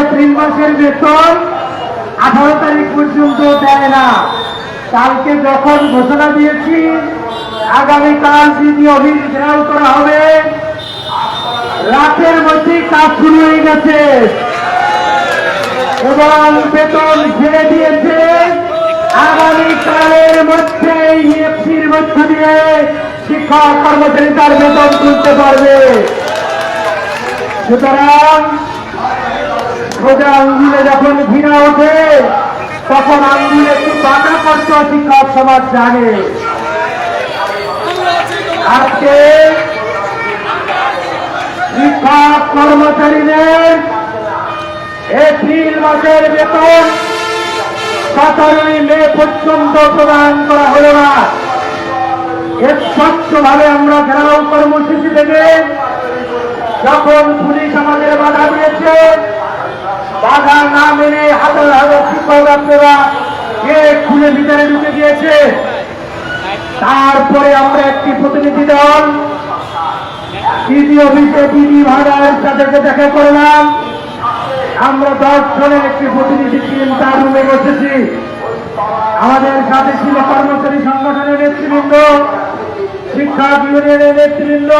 April মাসের বেতন আঠারো তারিখ পর্যন্ত দেয় না। কালকে যখন ঘোষণা দিয়েছি, আগামীকাল দ্বিতীয় অভিযোগ ঘেরাও করা হবে, রাতের মধ্যেই কাজ শুরু হয়ে গেছে। এবং বেতন ছেড়ে দিয়েছে। আগামীকালের মধ্যে ইএফসির মধ্য দিয়ে শিক্ষক কর্মচারী তার বেতন তুলতে পারবে। সুতরাং সোজা আঙ্গুলে যখন ঘৃণা ওঠে, তখন আঙ্গুলে একটু বাটা করতে শিক্ষক সমাজ জানে। আজকে শিক্ষক কর্মচারীদের এপ্রিল মাসের বেতন সতেরোই মে পর্যন্ত প্রদান করা হলো না। স্বচ্ছভাবে আমরা ঘেরাও কর্মসূচি থেকে যখন পুলিশ আমাদের বাধা দিয়েছে বাধা না মেনে হাজার হাজার শিক্ষক আপনারা খুলে ভিতরে ঢুকে গিয়েছে। তারপরে আমরা একটি প্রতিনিধি দল দিদি অফিসে দিদি ভাড়ার সাথে দেখা করলাম। আমরা দশ জনের একটি প্রতিনিধি টিম তার রুমে বসেছি। আমাদের সাথে ছিল কর্মচারী সংগঠনের নেতৃবৃন্দ শিক্ষক ইউনিয়নের নেতৃবৃন্দ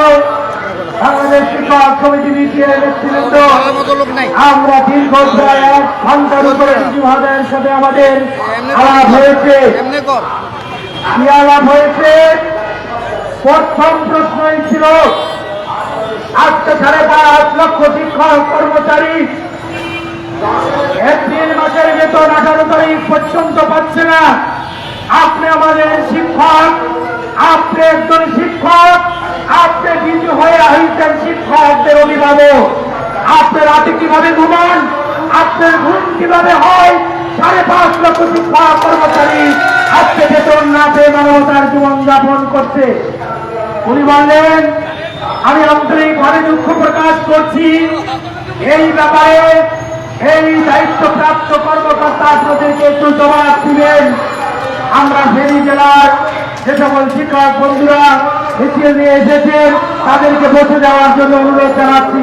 আমরা দীর্ঘ প্রায় এক ঘণ্টার উপরে ভাড়ার সাথে আমাদের আলাপ হয়েছে। কি আলাপ হয়েছে? প্রথম প্রশ্নই ছিল, আজকে সাড়ে পাঁচ লক্ষ শিক্ষক, কর্মচারী এপ্রিল মাসের বেতন আঠারো তারিখ পর্যন্ত পাচ্ছে না। আপনি আমাদের শিক্ষক আপনি একজন শিক্ষক আপনি বিজু হয়ে হয়েছেন অভিভাবক আপনি রাতে কীভাবে ঘুমান, আপনার ঘুম কীভাবে হয়, সাড়ে পাঁচ লক্ষ শিক্ষা কর্মচারী আজকে বেতন না পেয়ে মানবতার জীবন যাপন করছে। উনি বললেন, আমি আন্তরিকভাবে দুঃখ প্রকাশ করছি। এই ব্যাপারে এই দায়িত্বপ্রাপ্ত কর্মকর্তা আপনাদেরকে একটু জবাব দিবেন। আমরা ফেনী জেলার যে সকল শিক্ষক বন্ধুরা মিছিল নিয়ে এসেছেন তাদেরকে বসে যাওয়ার জন্য অনুরোধ জানাচ্ছি।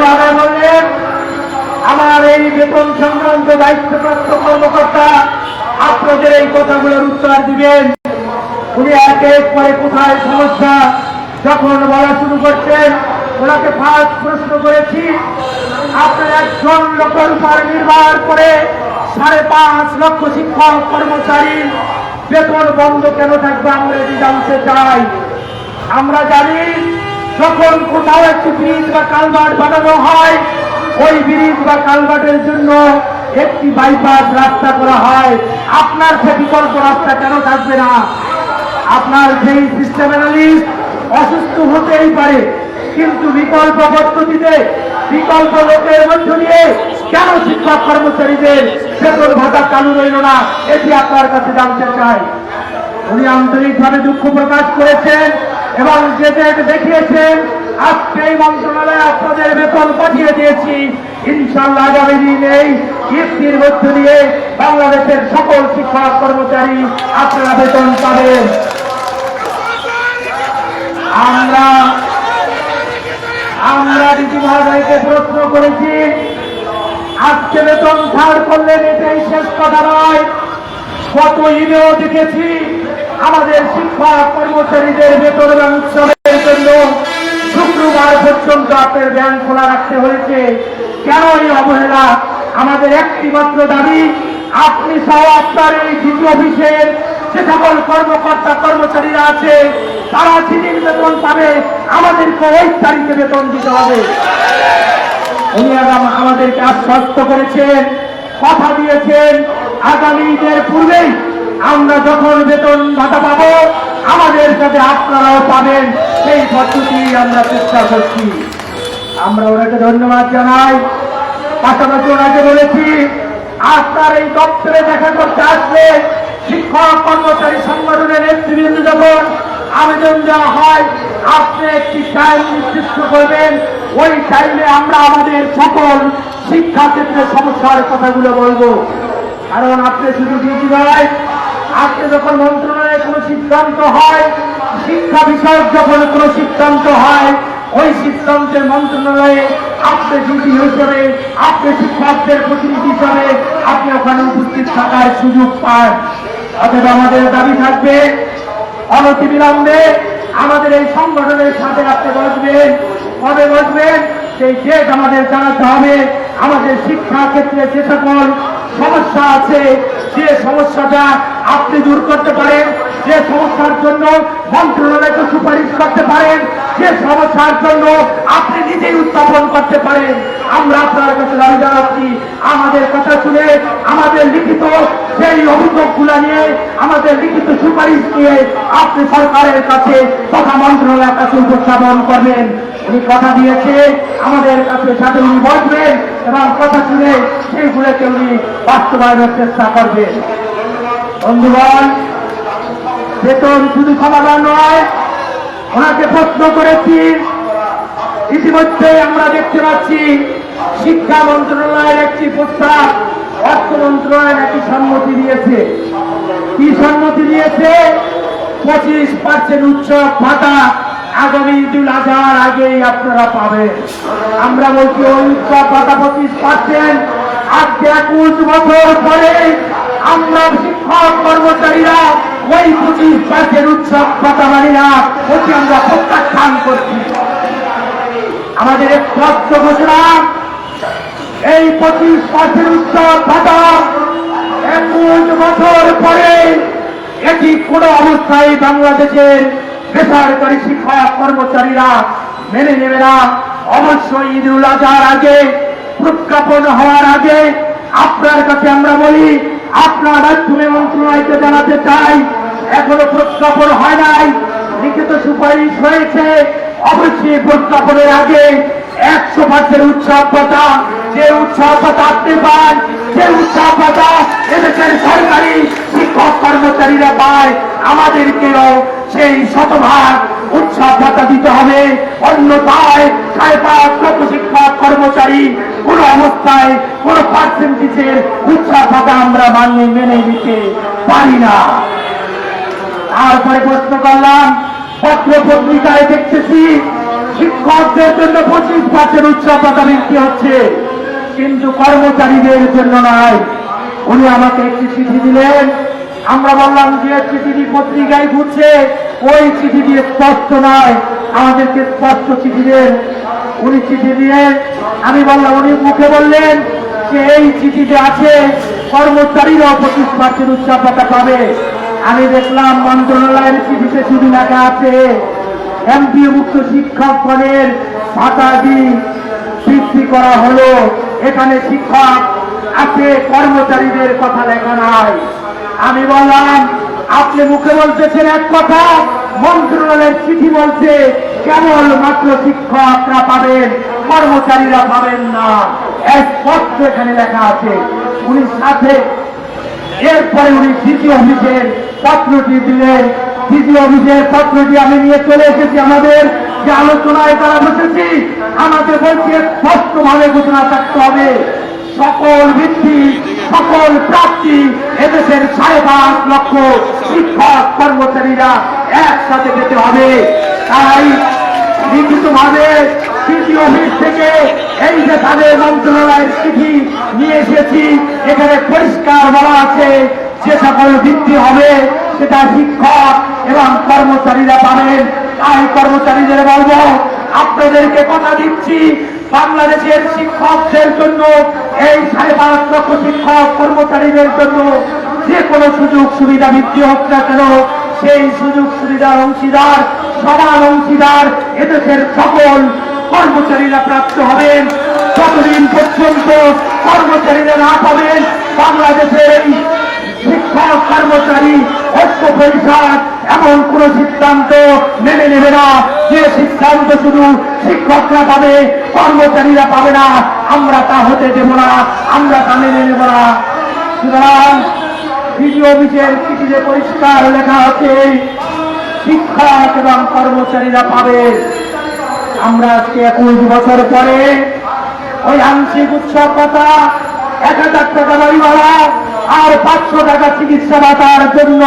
মহারাজ বললেন, আমার এই বেতন সংক্রান্ত দায়িত্বপ্রাপ্ত কর্মকর্তা আপনাদের এই কথাগুলোর উত্তর দিবেন। উনি এক এক করে কোথায় সমস্যা, যখন বলা শুরু করছেন, ওনাকে ফার্স্ট প্রশ্ন করেছি আপনার একজন লোকের উপর নির্ভর করে সাড়ে পাঁচ লক্ষ শিক্ষক কর্মচারী বেতন বন্ধ কেন থাকবে? আমরা এটি জানতে চাই। আমরা জানি যখন কোথাও একটি ব্রিজ বা কালভার্ট বানানো হয়, ওই ব্রিজ বা কালভার্টের জন্য একটি বাইপাস রাস্তা করা হয়। আপনার সে বিকল্প রাস্তা কেন থাকবে না? আপনার সেই সিস্টেম অ্যানালিস্ট অসুস্থ হতেই পারে, কিন্তু বিকল্প পদ্ধতিতে বিকল্প লোকের মধ্য দিয়ে কেন শিক্ষক কর্মচারীদের বেতন ভাতা চালু রইল না? এটি আপনার কাছে জানতে চাই। উনি আন্তরিকভাবে দুঃখ প্রকাশ করেছেন এবং যে দেখিয়েছেন, আজকে এই মন্ত্রণালয়ে আপনাদের বেতন পাঠিয়ে দিয়েছি। ইনশাল্লাহ আগামী দিন এই ইফতির মধ্য দিয়ে বাংলাদেশের সকল শিক্ষক কর্মচারী আপনারা বেতন পাবেন। আমরা আমরা দিদি মহাশয়কে প্রশ্ন করেছি আজকে বেতন ছাড় করলেন এটাই শেষ কথা নয়। কত ইমেও দেখেছি আমাদের শিক্ষক কর্মচারীদের বেতন এবং উৎসবের জন্য শুক্রবার পর্যন্ত আপনার ব্যাংক খোলা রাখতে হয়েছে। কেন এই অবহেলা? আমাদের একটি মাত্র দাবি, আপনি সহ আপনার এই ডিসি অফিসের যে সকল কর্মকর্তা, কর্মচারীরা আছে, তারা যেদিন বেতন পাবে। আমাদেরকে ওই তারিখে বেতন দিতে হবে। উনি আমাদেরকে আশ্বস্ত করেছেন কথা দিয়েছেন। আগামী ঈদের পূর্বেই আমরা যখন বেতন ভাতা পাবো, আমাদের সাথে আপনারাও পাবেন। সেই পদ্ধতি আমরা চেষ্টা করছি। আমরা ওনাকে ধন্যবাদ জানাই। পাশাপাশি ওনাকে বলেছি আপনার এই দপ্তরে দেখা করতে আসলে শিক্ষক, কর্মচারী, সংগঠনের নেতৃবৃন্দ যখন আবেদন দেওয়া হয়, আপনি একটি টাইম নির্দিষ্ট করবেন। ওই টাইমে আমরা আমাদের সকল শিক্ষা ক্ষেত্রে সমস্যার কথাগুলো বলব। কারণ আপনি শুধু ডিউটি নয় আজকে যখন মন্ত্রণালয়ে কোনো সিদ্ধান্ত হয়, শিক্ষা বিষয়ক যখন কোনো সিদ্ধান্ত হয়, ওই সিদ্ধান্তের মন্ত্রণালয়ে আপনি ডিউটি হিসেবে, আপনি শিক্ষকদের প্রতিনিধি হিসাবে আপনি ওখানে উপস্থিত থাকার সুযোগ পান। অতএব আমাদের দাবি থাকবে অনতি বিলম্বে আমাদের এই সংগঠনের সাথে আপনি বসবেন। কবে বসবেন? সেই ডেট আমাদের জানাতে হবে। আমাদের শিক্ষা ক্ষেত্রে যে সকল সমস্যা আছে, যে সমস্যাটা আপনি দূর করতে পারেন, যে সমস্যার জন্য মন্ত্রণালয়কে সুপারিশ করতে পারেন, যে সমস্যার জন্য আপনি নিজেই উত্থাপন করতে পারেন। আমরা আপনার কাছে দাবি জানাচ্ছি, আমাদের কথা শুনে আমাদের লিখিত সেই অভিযোগগুলো নিয়ে, আমাদের লিখিত সুপারিশ নিয়ে আপনি সরকারের কাছে তথা মন্ত্রণালয়ের কাছে উপস্থাপন করবেন। উনি কথা দিয়েছে আমাদের কাছে সাথে উনি বসবেন এবং কথা শুনে সেইগুলোকে উনি বাস্তবায়নের চেষ্টা করবেন বন্ধুগণ, বেতন শুধু সমাধান নয়, ওনাকে প্রশ্ন করেছি, ইতিমধ্যে আমরা দেখতে পাচ্ছি শিক্ষা মন্ত্রণালয়ের একটি প্রস্তাব, অর্থ মন্ত্রণালয় একটি সম্মতি দিয়েছে। কি সম্মতি দিয়েছে? পঁচিশ পার্সেন্ট উৎসব ভাতা আগামী ঈদুল আজহার আগেই আপনারা পাবেন। আমরা বলছি উৎসব ভাতা পঁচিশ পার্সেন্ট। আজকে একুশ বছর পরে আমরা শিক্ষক কর্মচারীরা ওই পঁচিশ পার্সেন্ট উৎসব ভাতা মানি না, ওটি আমরা প্রত্যাখ্যান করছি। আমাদের এক স্পষ্ট ঘোষণা, এই পঁচিশ পার্সেন্ট উৎসব ভাতা একুশ বছর পরে এটি কোন অবস্থায় বাংলাদেশের বেসরকারি শিক্ষক কর্মচারীরা মেনে নেবে না। অবশ্যই ঈদুল আজহার আগে, প্রজ্ঞাপন হওয়ার আগে আপনার কাছে আমরা বলি, আপনার মাধ্যমে মন্ত্রণালয়কে জানাতে চাই, এখনও প্রজ্ঞাপন হয় নাই। লিখিত সুপারিশ হয়েছে। অবশ্যই প্রজ্ঞাপনের আগে একশো পার্সেন্ট উৎসব পাতা যে উৎসব পাতা আপনি পান, যে উৎসব পাতা এদেশের সরকারি শিক্ষক কর্মচারীরা পায়, আমাদেরকেও সেই শতভাগ উৎসব ভাতা দিতে হবে। অন্যথায় সাড়ে পাঁচ কর্মচারী কোন অবস্থায় কোন পার্সেন্টেজের উৎসব ভাতা আমরা মান্য মেনে নিতে পারি না। তারপরে প্রশ্ন করলাম, পত্র পত্রিকায় দেখতেছি শিক্ষকদের জন্য পঁচিশ পার্সেন্ট উৎসব পাতা বৃদ্ধি হচ্ছে। কিন্তু কর্মচারীদের জন্য নয়। উনি আমাকে একটি চিঠি দিলেন আমরা বললাম যে চিঠিটি পত্রিকায় ঘুরছে, ওই চিঠিটি স্পষ্ট নয়। আমাদেরকে স্পষ্ট চিঠি দেন। উনি চিঠি দিলেন। আমি বললাম, উনি মুখে বললেন যে এই চিঠিতে আছে কর্মচারীরাও পঁচিশ পার্সেন্ট উৎসব ভাতা পাবে। আমি দেখলাম, মন্ত্রণালয়ের চিঠিতে শুধু লেখা আছে, এমপি মুক্ত শিক্ষকগণের ভাতাদি বৃদ্ধি করা হলো। এখানে শিক্ষক আছে, কর্মচারীদের কথা লেখা নাই। আমি বললাম, আপনি মুখে বলতেছেন এক কথা, মন্ত্রণালয়ের চিঠি বলছে, কেবল মাত্র শিক্ষকরা পাবেন, কর্মচারীরা পাবেন না। স্পষ্ট এখানে লেখা আছে। উনি সাথে, এরপরে উনি দ্বিতীয় অফিসের পত্রটি দিলেন। দ্বিতীয় অফিসের পত্রটি আমি নিয়ে চলে এসেছি আমাদের। যে আলোচনায় তারা বসেছি, আমাদের বলছে স্পষ্ট ভাবে ঘোষণা থাকতে হবে। সকল ভিত্তি সকল প্রাপ্তি এদেশের সাড়ে পাঁচ লক্ষ শিক্ষক কর্মচারীরা একসাথে যেতে হবে। তাই লিখিত ভাবে তৃতীয় অফিস থেকে এই যে তাদের মন্ত্রণালয়ের চিঠি নিয়ে এসেছি, এখানে পরিষ্কার বলা আছে যে সকল ভিত্তি হবে, সেটা শিক্ষক এবং কর্মচারীরা পাবেন। তাই কর্মচারীদের বলব, আপনাদেরকে কথা দিচ্ছি বাংলাদেশের শিক্ষকদের জন্য, এই সাড়ে পাঁচ লক্ষ শিক্ষক কর্মচারীদের জন্য যে কোনো সুযোগ সুবিধা বৃদ্ধি হোক না কেন, সেই সুযোগ সুবিধার অংশীদার সমান অংশীদার এদেশের সকল কর্মচারীরা প্রাপ্ত হবেন। যতদিন পর্যন্ত কর্মচারীরা না পাবেন, বাংলাদেশের শিক্ষক কর্মচারী ঐক্য পরিষদ, এমন কোন সিদ্ধান্ত মেনে নেবে না। যে সিদ্ধান্ত শুধু শিক্ষকরা পাবে, কর্মচারীরা পাবে না। আমরা তা হতে দেব না, আমরা তা মেনে নেব না। সুতরাং বিডিও অফিসের চিঠিতে পরিষ্কার লেখা আছে, শিক্ষক এবং কর্মচারীরা পাবে। আমরা আজকে একুশ বছর পরে ওই আংশিক উৎসব ভাতা এক হাজার টাকা ভাড়া আর পাঁচশো টাকা চিকিৎসা ভাতার জন্য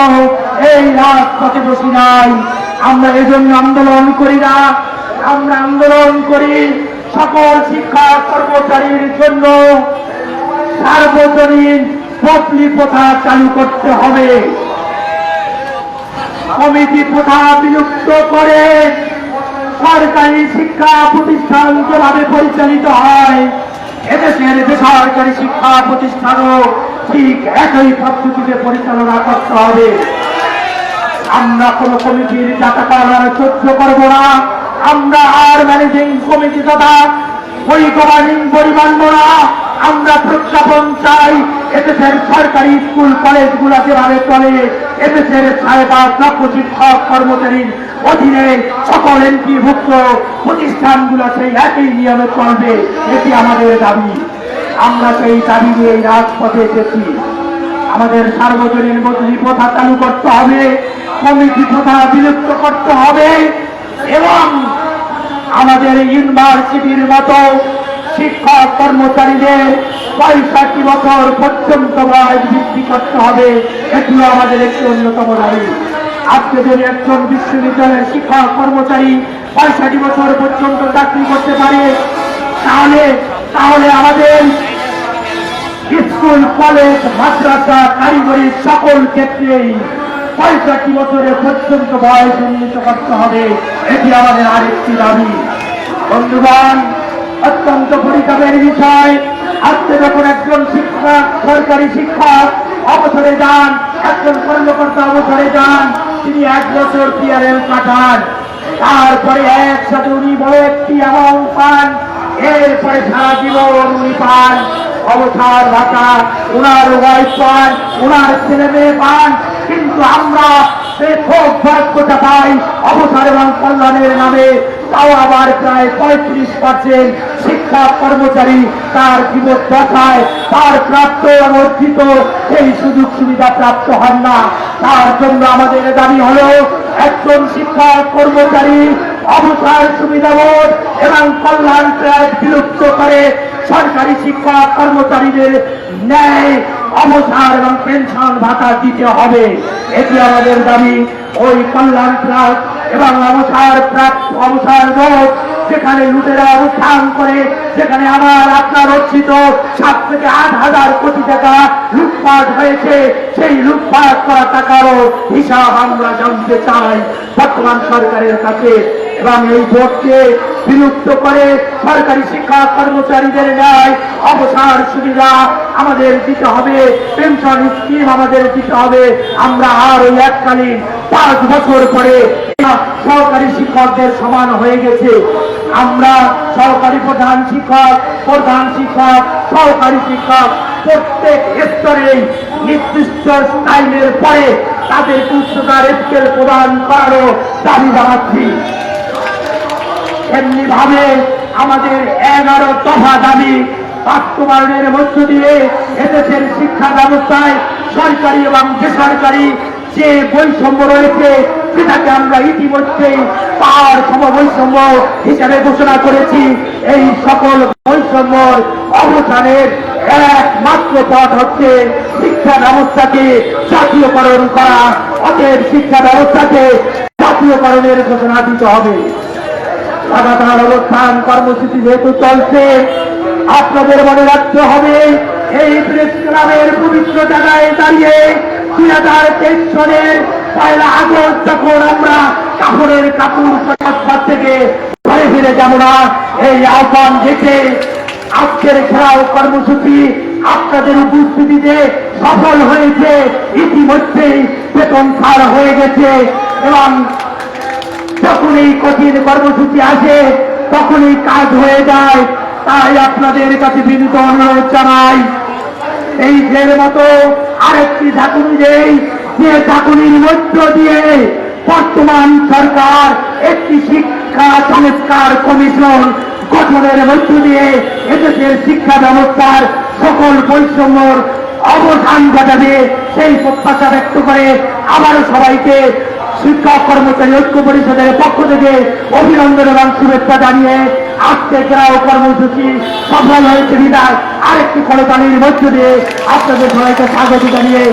এই রাজপথে বসি নাই। আমরা এজন্য আন্দোলন করি না। আমরা আন্দোলন করি সকল শিক্ষা কর্মচারীর জন্য। সার্বজনীন বদলি প্রথা চালু করতে হবে। কমিটি প্রথা বিলুপ্ত করে সরকারি শিক্ষা প্রতিষ্ঠান যেভাবে পরিচালিত হয়, এদেশের বেসরকারি শিক্ষা প্রতিষ্ঠানও ঠিক একই পদ্ধতিতে পরিচালনা করতে হবে। আমরা কোন কমিটির জাতাকাল আর সহ্য করব না। আমরা আর ম্যানেজিং কমিটি তথা ওই গভর্নিং বডি মানব না। আমরা প্রজ্ঞাপন চাই এদেশের সরকারি স্কুল কলেজগুলো যেভাবে চলে এদেশের সাড়ে পাঁচ লক্ষ শিক্ষক কর্মচারীর অধীনে সকল এমপিভুক্ত প্রতিষ্ঠানগুলো সেই একই নিয়মে চলবে, এটি আমাদের দাবি। আমরা সেই দাবি নিয়ে রাজপথে এসেছি। আমাদের সার্বজনীন বদলি প্রথা চালু করতে হবে, কমিটি প্রথা বিলুপ্ত করতে হবে এবং আমাদের ইউনিভার্সিটির মতো শিক্ষক কর্মচারীদের পঁয়ষট্টি বছর পর্যন্ত বয়স বৃদ্ধি করতে হবে। এটিও আমাদের একটি অন্যতম দাবি। আজকে যদি একজন বিশ্ববিদ্যালয়ের শিক্ষক কর্মচারী পঁয়ষট্টি বছর পর্যন্ত চাকরি করতে পারে, তাহলে তাহলে আমাদের স্কুল, কলেজ, মাদ্রাসা, কারিগরি সকল ক্ষেত্রেই পঁয়ষট্টি বছরের পর্যন্ত বয়স উন্নীত করতে হবে। এটি আমাদের আরেকটি দাবি। বন্ধুগণ, অত্যন্ত পরিতাপের বিষয়, আজকে যখন একজন শিক্ষক, সরকারি শিক্ষক অবসরে যান, একজন কর্মকর্তা অবসরে যান, তিনি এক বছর পিয়ারেল কাটান তারপরে একসাথে উনি বড় একটি অ্যামাউন্ট পান। এরপরে পান অবসর ওনার ওয়াইফ পান ওনার ছেলে মেয়ে পান, কিন্তু আমরা ভাগ্যটা পাই অবসর এবং কল্যাণের নামে, তাও আবার প্রায় পঁয়ত্রিশ পার্সেন্ট শিক্ষা কর্মচারী তার জীবন দশায় তার প্রাপ্ত অর্জিত সেই সুযোগ সুবিধা প্রাপ্ত হন না। তার জন্য আমাদের দাবি হলো, একজন শিক্ষা কর্মচারী অবসর সুবিধা বোর্ড এবং কল্যাণ প্রায় বিলুপ্ত করে সরকারি শিক্ষা কর্মচারীদের ন্যায়, অবসর এবং পেনশন ভাতা দিতে হবে। এটি আমাদের দাবি। ওই কল্যাণ প্রাক এবং অবসর প্রাক অবসর বোর্ড যেখানে লুটেরা উত্থান করে, যেখানে আমার আপনার অর্জিত সাত থেকে আট হাজার কোটি টাকা লুটপাট হয়েছে, সেই লুটপাট করা টাকারও হিসাব আমরা জানতে চাই। বর্তমান সরকারের কাছে এবং এই বোর্ডকে বিলুপ্ত করে সরকারি শিক্ষা কর্মচারীদের ন্যায় অবসর সুবিধা আমাদের দিতে হবে পেনশন স্কিম আমাদের দিতে হবে। আমরা আর ওই এককালীন পাঁচ বছর পরে সহকারী শিক্ষকদের সমান হয়ে গেছে। আমরা সহকারী প্রধান শিক্ষক প্রধান শিক্ষক সহকারী শিক্ষক প্রত্যেক স্তরেই নির্দিষ্ট টাইমের পরে তাদের উচ্চতার স্কেল প্রদান করারও দাবি জানাচ্ছি। এমনি ভাবে আমাদের এগারো দফা দাবি বাস্তবায়নের মধ্য দিয়ে এদেশের শিক্ষা ব্যবস্থায় সরকারি এবং বেসরকারি যে বৈষম্য রয়েছে, সেটাকে আমরা ইতিমধ্যে পাওয়ার সম বৈষম্য হিসাবে ঘোষণা করেছি। এই সকল বৈষম্য অবসানের একমাত্র পথ হচ্ছে শিক্ষা ব্যবস্থাকে জাতীয়করণ করা। অতএব শিক্ষা ব্যবস্থাকে জাতীয়করণের ঘোষণা দিতে হবে। লাগাতার অবস্থান কর্মসূচি যেহেতু চলছে, আপনাদের মনে রাখতে হবে, এই প্রেস ক্লাবের পবিত্র জায়গায় দাঁড়িয়ে দুই হাজার তেইশ সনের পয়লা আগস্ট যখন আমরা কাপড়ের কাপড় সমাজপাত থেকে ঘরে ফিরে যাব না, এই আহ্বান দেখে আজকের ঘেরাও কর্মসূচি আপনাদের উপস্থিতিতে সফল হয়েছে। ইতিমধ্যেই বেতন ছাড় হয়ে গেছে এবং যখন এই কঠিন কর্মসূচি আসে, তখনই কাজ হয়ে যায়। তাই আপনাদের কাছে বিনীত অনুরোধ জানাই, এই ফের মতো আরেকটি ঝাঁকুনি দেই, যে ঝাঁকুনির মধ্য দিয়ে বর্তমান সরকার একটি শিক্ষা সংস্কার কমিশন গঠনের মধ্য দিয়ে এদেশের শিক্ষা ব্যবস্থার সকল বৈষম্যর অবসান ঘটাবে, সেই প্রত্যাশা ব্যক্ত করে আবারও সবাইকে শিক্ষক, কর্মচারী, ঐক্য পরিষদের পক্ষ থেকে অভিনন্দন এবং শুভেচ্ছা জানিয়ে আজকে গ্রাহক কর্মসূচি সফল হয়েছে বিদায়। আরেকটি করতালির মধ্য দিয়ে আপনাদের সবাইকে স্বাগত জানিয়ে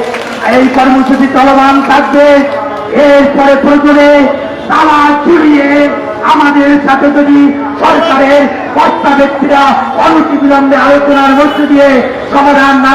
এই কর্মসূচি চলমান থাকবে। এরপরে প্রয়োজনে তালা চুরিয়ে আমাদের সাথে যদি সরকারের কর্তা ব্যক্তিরা অনতিবিলম্বে আলোচনার মধ্য দিয়ে সমাধান না